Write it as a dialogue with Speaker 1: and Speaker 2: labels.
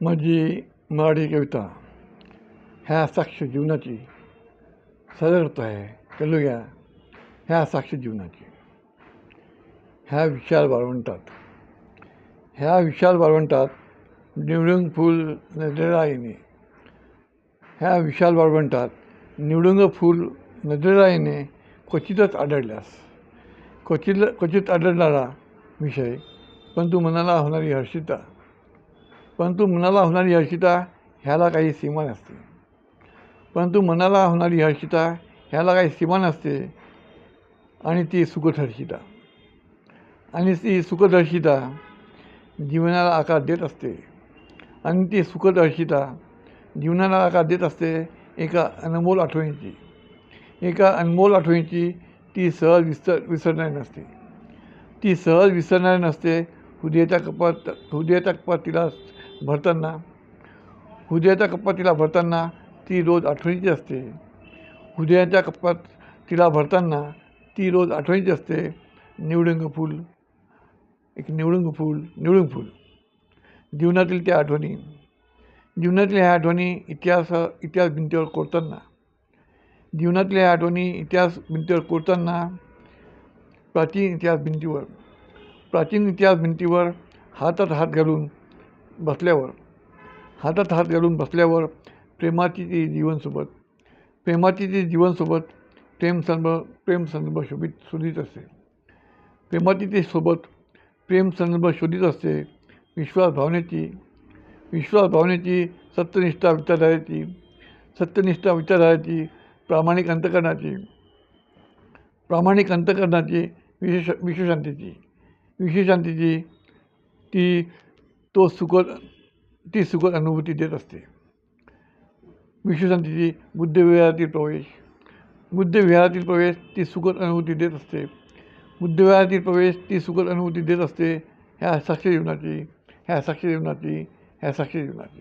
Speaker 1: माझी मराठी कविता ह्या साक्ष जीवनाची सदर्थ आहे. कलुग्या ह्या साक्ष जीवनाची. ह्या विशाल वाळवंटात ह्या विशाल वाळवंटात निवडुंग फूल नजरेला येणे. ह्या विशाल वाळवंटात निवडुंग फूल नजरेला येणे. क्वचितच आढळल्यास. क्वचित क्वचित आढळणारा विषय परंतु मनाला होणारी हर्षिता परंतु मनाला होणारी हर्षिता ह्याला काही सीमा नसते. परंतु मनाला होणारी हर्षिता ह्याला काही सीमा नसते आणि ती सुखद हर्षिता. आणि ती सुखद हर्षिता जीवनाला आकार देत असते. आणि ती सुखद हर्षिता जीवनाला आकार देत असते एका अनमोल आठवणीची. एका अनमोल आठवणीची ती सहज विसर विसरणारी नसते. ती सहज विसरणारी नसते. हृदयाच्या कपात हृदयाच्या कपात तिला भरताना हृदयाच्या कप्पात तिला भरताना ती रोज आठवणीची असते. हृदयाच्या कप्पात तिला भरताना ती रोज आठवणीची असते. निवडुंग फूल एक निवडुंग फूल निवडुंग फूल. जीवनातील त्या आठवणी. जीवनातील ह्या आठवणी इतिहास इतिहास भिंतीवर कोरताना. जीवनातल्या ह्या आठवणी इतिहास भिंतीवर कोरताना प्राचीन इतिहास भिंतीवर. प्राचीन इतिहास भिंतीवर हातात हात घालून बसल्यावर हातात हात घालून बसल्यावर प्रेमाची ती जीवनसोबत प्रेमाची ती जीवनसोबत प्रेम संभ प्रेम संदर्भ शोभित शोधित असते. प्रेमाची ती सोबत प्रेम संदर्भ शोधित असते. विश्वास भावनेची विश्वास भावनेची सत्यनिष्ठा विचारधारेची सत्यनिष्ठा विचारधारेची प्रामाणिक अंतकरणाची प्रामाणिक अंतकरणाची विशेष विश्वशांतीची विश्वशांतीची ती तो सुखद ती सुखद अनुभूती देत असते. विश्वशांतीची बुद्धविहारातील प्रवेश. बुद्धविहारातील प्रवेश ती सुखद अनुभूती देत असते. बुद्धविहारातील प्रवेश ती सुखद अनुभूती देत असते. ह्या साक्षी जीवनाची ह्या साक्षी जीवनाची ह्या साक्षी जीवनाची.